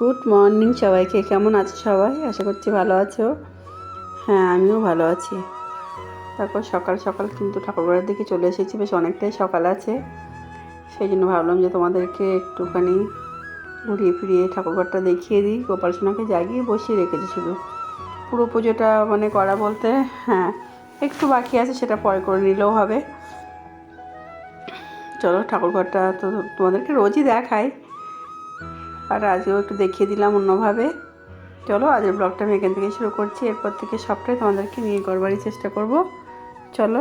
Good morning সবাইকে। কেমন আছো সবাই? আশা করছি ভালো আছো। হ্যাঁ আমিও ভালো আছি। তারপর সকাল সকাল কিন্তু ঠাকুরঘরের দিকে চলে এসেছি। বেশ অনেকটাই সকাল আছে। সেই জন্য ভাবলাম যে তোমাদেরকে একটুখানি ঘুরিয়ে ফিরিয়ে ঠাকুরঘরটা দেখিয়ে দিই। গোপাল সোনাকে জাগিয়ে বসিয়ে রেখেছি শুধু। পুরো পুজোটা মানে করা বলতে হ্যাঁ একটু বাকি আছে, সেটা পরে করে নিলেও হবে। চলো ঠাকুরঘরটা তো তোমাদেরকে রোজই দেখাই। আর আজকেও একটু দেখিয়ে দিলাম অন্যভাবে। চলো, আজকের ব্লগটা আমি এখান থেকে শুরু করছি। এরপর থেকে সবটাই তোমাদেরকে নিয়ে করবারই চেষ্টা করব। চলো।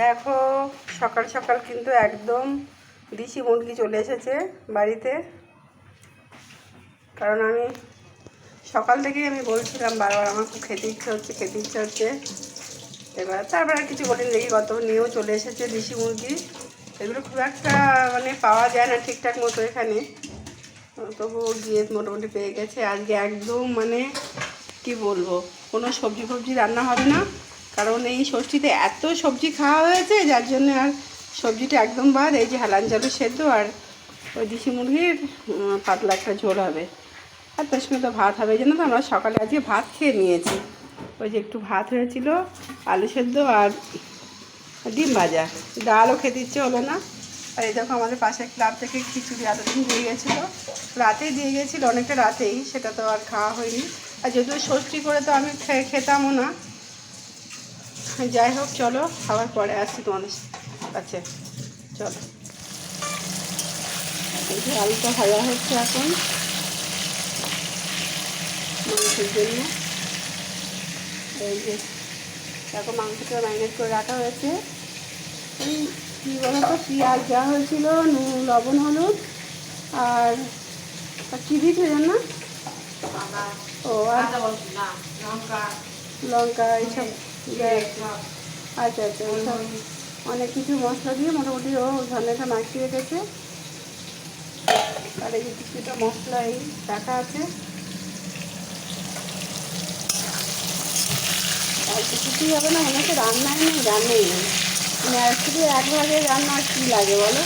দেখো, সকাল সকাল কিন্তু একদম দিশি মুরগি চলে এসেছে বাড়িতে। কারণ আমি সকাল থেকেই আমি বলছিলাম বারবার, আমার খুব খেতে ইচ্ছে হচ্ছে, খেতে ইচ্ছে হচ্ছে। এবার তারপর আর কিছু বলিনি, দেখি কত নিয়েও চলে এসেছে দেশি মুরগি। এগুলো খুব একটা মানে পাওয়া যায় না ঠিকঠাক মতো এখানে। তবুও গিয়ে মোটামুটি পেয়ে গেছে। আজকে একদম মানে কি বলব, কোনো সবজি ফবজি রান্না হবে না। কারণ এই ষষ্ঠীতে এত সবজি খাওয়া হয়েছে, যার জন্য আর সবজিটা একদম বাদ। এই যে হালান চালু সেদ্ধ আর ওই দেশি মুরগির পাতলা একটা ঝোল হবে। আর তার সঙ্গে তো ভাত হবে জন্য তো আমরা সকালে আজকে ভাত খেয়ে নিয়েছি। ওই যে একটু ভাত হয়েছিল, আলু সেদ্ধ আর ডিম ভাজা। ডালও খেতে ইচ্ছে হলো না। আর এই দেখো আমাদের পাশের ক্লাব থেকে খিচুড়ি এতদিন দিয়ে গেছিল। রাতেই দিয়ে গেছিল, অনেকটা রাতেই, সেটা তো আর খাওয়া হয়নি। আর যদিও ষষ্ঠী করে তো আমি খেতামও না যাই হোক চলো খাবার পরে আসছি তোমাদের কাছে। চলো। আলুটা ভাজা হচ্ছে এখন মাংসের জন্য। এই যে এখন মাংসটা ম্যারিনেট করে রাখা হয়েছে। এই কী বলতো পেঁয়াজ দেওয়া হয়েছিল নুন লবণ হলুদ আর আর কী দিয়েছিল জান? না ও আর লঙ্কা এইসব। আচ্ছা আচ্ছা ওইসব অনেক কিছু মশলা দিয়ে মোটামুটি ও ঝর্ণাটা মাখিয়ে রেখেছে আর এই কিছুটা মশলা এই রাখা আছে। আর কিছুই হবে না হচ্ছে রান্নাই নেই রান্নাই নেই। মানে এক ভাগে রান্না কী লাগে বলো?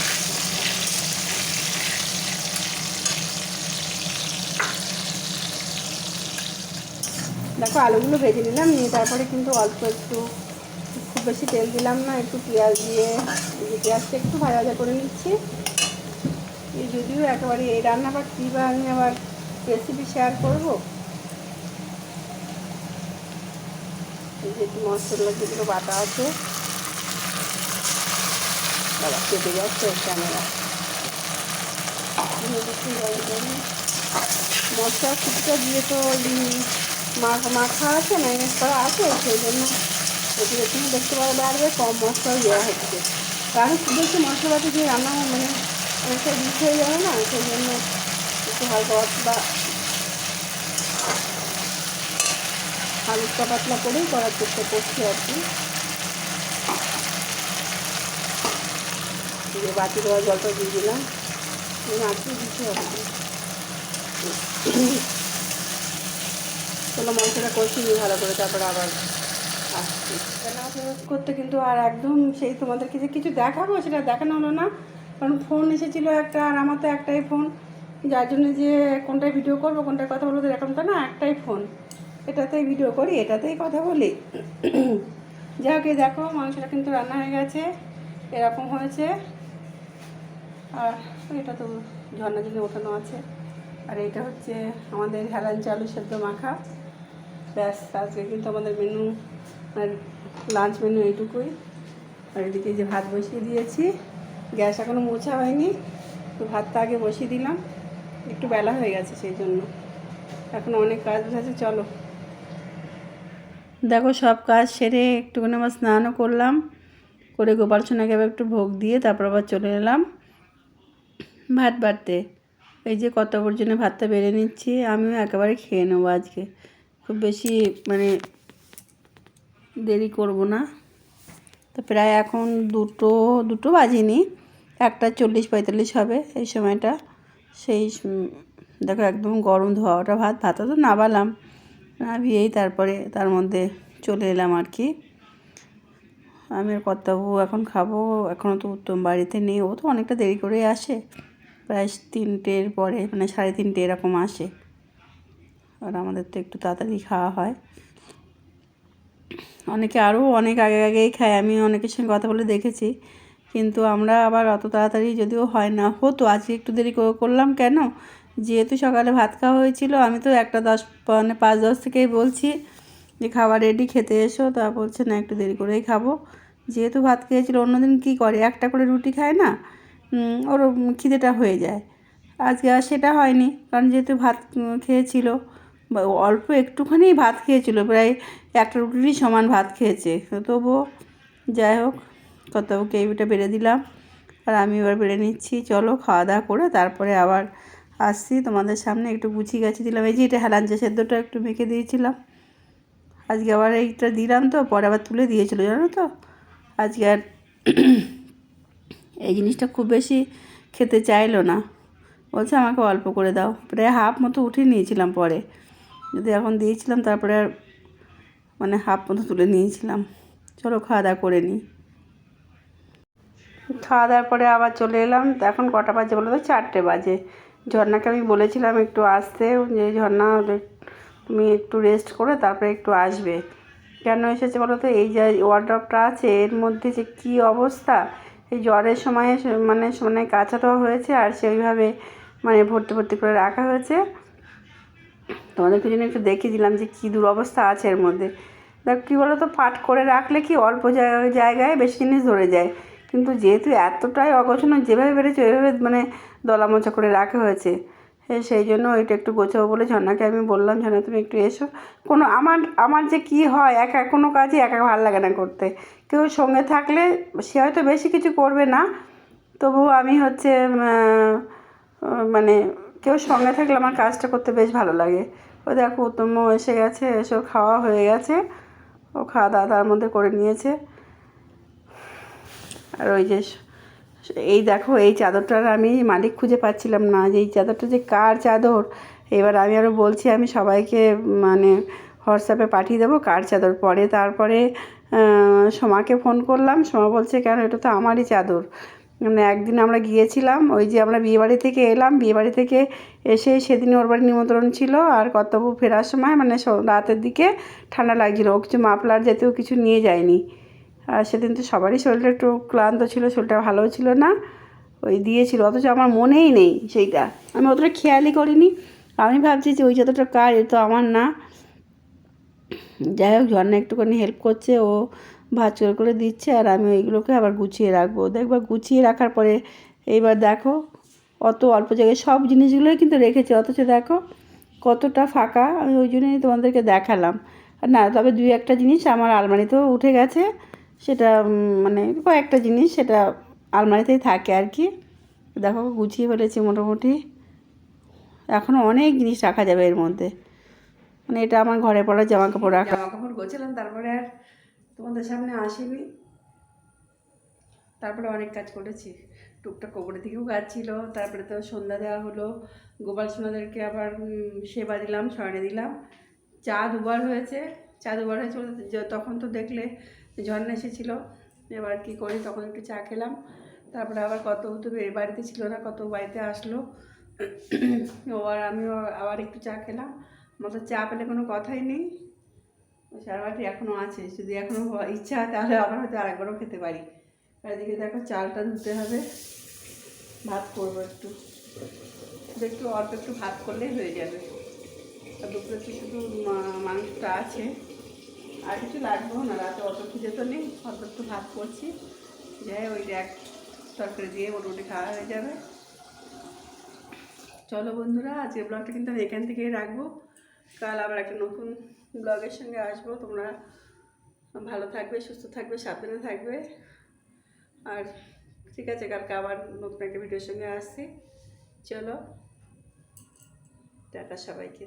দেখো, আলুগুলো ভেজে নিলাম, নিয়ে তারপরে কিন্তু অল্প একটু, খুব বেশি তেল দিলাম না, একটু পেঁয়াজ দিয়ে পেঁয়াজটা একটু ভাজা ভাজা করে নিচ্ছি। যদিও একেবারে এই রান্না বা কী বা আমি আবার রেসিপি শেয়ার করব। এই যে একটু মশলা, যেগুলো বাটা আছে। বাবা, কেটে যাচ্ছে ক্যামেরা মশলা কিছুটা দিয়ে তো মাখা আছে ম্যানেজ করা আছে সেই জন্য একটু তুমি দেখতে পারো বাড়বে কম মশলা দেওয়া হচ্ছে। কারণ খুব বেশি মশলাপাতি দিয়ে রান্না মানে অনেকটা রিচ হয়ে যাবে না, সেই জন্য একটু হালকা পাতলা হালকা পাতলা করেই করার চেষ্টা করছি আর কি। যে দেওয়া জলটা দিয়ে দিলাম আজকে দিচ্ছি আর কি চলো মশলাটা কষিয়ে ভালো করে তারপরে আবার আসছি। রান্না করতে কিন্তু আর একদম সেই তোমাদেরকে যে কিছু দেখাবো সেটা দেখানো হলো না। কারণ ফোন এসেছিল একটা আর আমার তো একটাই ফোন যার জন্য যে কোনটায় ভিডিও করব, কোনটায় কথা বলব এরকম তো না, একটাই ফোন এটাতেই ভিডিও করি, এটাতেই কথা বলি। যাই হোক দেখো মাংসটা কিন্তু রান্না হয়ে গেছে, এরকম হয়েছে। আর এটা তো ঝর্ণা জন্য ওঠানো আছে। আর এটা হচ্ছে আমাদের হেলান চালু সেদ্ধ মাখা। ব্যাস, আজকে কিন্তু আমাদের মেনু আর লাঞ্চ মেনু এইটুকুই। আর এদিকে যে ভাত বসিয়ে দিয়েছি। গ্যাস এখনও মোছা হয়নি, তো ভাতটা আগে বসিয়ে দিলাম। একটু বেলা হয়ে গেছে সেই জন্য। এখন অনেক কাজ আছে, চলো। দেখো, সব কাজ সেরে একটুখানি আমার স্নানও করলাম। করে গোপাল সোনাকে আবার একটু ভোগ দিয়ে তারপর আবার চলে এলাম ভাত বাড়তে। এই যে কত পর্যন্ত ভাতটা বেড়ে নিচ্ছি, আমিও একেবারে খেয়ে নেব আজকে। খুব বেশি মানে দেরি করব না। তো প্রায় এখন দুটো দুটো বাজিনি, একটা চল্লিশ পঁয়তাল্লিশ হবে এই সময়টা। সেই দেখো একদম গরম ধোয়াটা ভাত, ভাতও তো নাবালাম নাবিয়েই তারপরে তার মধ্যে চলে এলাম আর কি। আমি আর কর্তাবু এখন খাব এখনও তো উত্তম বাড়িতে নেই, ও তো অনেকটা দেরি করে আসে। প্রায় তিনটের পরে মানে সাড়ে তিনটে এরকম আসে। আর আমাদের তো একটু তাড়াতাড়ি খাওয়া হয়। অনেকে আরও অনেক আগে আগেই খায়, আমি অনেকের সঙ্গে কথা বলে দেখেছি। কিন্তু আমরা আবার অত তাড়াতাড়ি যদিও হয় না, হতো, আজকে একটু দেরি করে, করলাম কেন? যেহেতু সকালে ভাত খাওয়া হয়েছিল, আমি তো একটা দশ মানে পাঁচ, দশ থেকেই বলছি যে খাবার রেডি খেতে এসো। তা বলছে, না, একটু দেরি করেই খাব। যেহেতু ভাত খেয়েছিল, অন্যদিন কী করে? একটা করে রুটি খায় না? ওর খিদেটা হয়ে যায়। আজকে আর সেটা হয়নি, কারণ যেহেতু ভাত খেয়েছিল অল্প একটুখানি ভাত খেয়েছিল, প্রায় একটা রুটিরই সমান ভাত খেয়েছে। তবুও যাই হোক কতকে এইটা বেড়ে দিলাম আর আমি এবার বেড়ে নিচ্ছি। চলো খাওয়া দাওয়া করে তারপরে আবার আসছি। তোমাদের সামনে একটু গুছিয়ে গাছি দিলাম। এই যে এটা হেলাঞ্চা সেদ্ধটা একটু মেখে দিয়েছিলাম। আজকে আবার এইটা দিলাম তো, পরে আবার তুলে দিয়েছিল, জানো তো? আজকে আর এই জিনিসটা খুব বেশি খেতে চাইলো না। বলছে আমাকে অল্প করে দাও। প্রায় হাফ মতো উঠিয়ে নিয়েছিলাম পরে। যদি এখন দিয়েছিলাম, তারপরে আর মানে হাফ মতো তুলে নিয়েছিলাম। চলো খাওয়া দাওয়া করে নিই খাওয়া দাওয়ার পরে আবার চলে এলাম। এখন কটা বাজে বলো তো? চারটে বাজে। ঝর্ণাকে আমি বলেছিলাম একটু আসতে, যে ঝর্ণা তুমি একটু রেস্ট করে তারপরে একটু আসবে। কেন এসেছে বলো তো? এই যে ওয়ার্ড্রপটা আছে, এর মধ্যে যে কী অবস্থা? এই জ্বরের সময় মানে মানে কাঁচা হয়েছে আর সেইভাবে মানে ভর্তি ভর্তি করে রাখা হয়েছে। তোমাদেরকে জন্য একটু দেখিয়ে দিলাম যে কী দুরবস্থা আছে এর মধ্যে। দেখ, কী বলো তো পাট করে রাখলে কি অল্প জায়গা- জায়গায় বেশি জিনিস ধরে যায়। কিন্তু যেহেতু এতটাই অগোছানো যেভাবে বেড়েছে, ওইভাবে মানে দলামোচা করে রাখা হয়েছে। হ্যাঁ সেই জন্য ওইটা একটু গোছাবো বলে ঝর্ণাকে আমি বললাম, ঝর্ণা, তুমি একটু এসো। কোনো, আমার আমার যে কি হয়, একা, কোনো কাজই একা ভালো লাগে না করতে। কেউ সঙ্গে থাকলে সে হয়তো বেশি কিছু করবে না। তবু আমি হচ্ছে মানে কেউ সঙ্গে থাকলে আমার কাজটা করতে বেশ ভালো লাগে। ও দেখো উত্তম এসে গেছে এসে খাওয়া হয়ে গেছে। ও খাওয়া দাওয়া তার মধ্যে করে নিয়েছে। আর ওই যে এই দেখো, এই চাদরটার আমি মালিক খুঁজে পাচ্ছিলাম না যে এই চাদরটা যে কার চাদর। এবার আমি আরও বলছি, আমি সবাইকে মানে হোয়াটসঅ্যাপে পাঠিয়ে দেবো কার চাদর। পরে তারপরে সোমাকে ফোন করলাম, সোমা বলছে, কেন? এটা তো আমারই চাদর। মানে একদিন আমরা গিয়েছিলাম, ওই যে আমরা বিয়েবাড়ি থেকে এলাম, বিয়েবাড়ি থেকে এসে সেদিন ওর বাড়ি নিমন্ত্রণ ছিল আর কর্তব্য ফেরার সময় মানে রাতের দিকে ঠান্ডা লাগছিল, ও কিছু মাফলার জাতীয় কিছু নিয়ে যায়নি। আর সেদিন তো সবারই শরীরটা একটু ক্লান্ত ছিল, শরীরটা ভালো ছিল না, ওই দিয়েছিল, অথচ আমার মনেই নেই সেইটা। আমি অতটা খেয়ালই করিনি, আমি ভাবছি যে ওই যতটা কাজ তো আমার না। যাই হোক, ঝর্ণা একটুখানি হেল্প করছে, ও ভাজ করে দিচ্ছে আর আমি ওইগুলোকে আবার গুছিয়ে রাখব। দেখবা গুছিয়ে রাখার পরে এইবার দেখো অত অল্প জায়গায় সব জিনিসগুলোই কিন্তু রেখেছে, অথচ দেখো কতটা ফাঁকা। আমি ওই জন্যই তোমাদেরকে দেখালাম। না, তবে দুই একটা জিনিস আমার আলমারিতেও উঠে গেছে। সেটা মানে কয়েকটা জিনিস সেটা আলমারিতেই থাকে আর কি। দেখো গুছিয়ে ফেলেছি মোটামুটি। এখনও অনেক জিনিস রাখা যাবে এর মধ্যে। মানে এটা আমার ঘরে পড়া জামা কাপড় রাখা। জামা কাপড় গোছালাম, তারপরে আর তোমাদের সামনে আসিনি। তারপরে অনেক কাজ করেছি। টুকটাক কোপরের দিকেও কাজ ছিল। তারপরে তো সন্ধ্যা দেওয়া হলো। গোপাল সোনাদেরকে আবার সেবা দিলাম স্মরণে দিলাম। চা দুবার হয়েছে। চা দুবার হয়েছে তখন তো দেখলে ঝর্ণা এসেছিল। এবার কি করি, তখন একটু চা খেলাম। তারপরে আবার কত তো বাড়িতে ছিল না, কত বাড়িতে আসলো। ও আর আমিও আবার একটু চা খেলাম। আমার চা পেলে কোনো কথাই নেই। সারাবাটি এখনও আছে। যদি এখনও ইচ্ছা হয় তাহলে আবার হয়তো আরেকবারও খেতে পারি। এদিকে দেখো চালটা ধুতে হবে। ভাত করব একটু। একটু অল্প একটু ভাত করলেই হয়ে যাবে। আর দুপুরে তো শুধু মাংসটা আছে। আর কিছু লাগবেও না, রাতে অত খিদে তো নেই। অল্প একটু ভাত করছি। যাই ওই এক তরকারি দিয়ে মোটামুটি খাওয়া হয়ে যাবে। চলো বন্ধুরা, আজকের ব্লগটা কিন্তু আমি এখান থেকেই রাখব। কাল আবার একটা নতুন ব্লগের সঙ্গে আসব। তোমরা ভালো থাকবে, সুস্থ থাকবে, সাবধানে থাকবে। আর ঠিক আছে, কালকে আবার নতুন একটা ভিডিওর সঙ্গে আসছি। চলো, টাটা সবাইকে।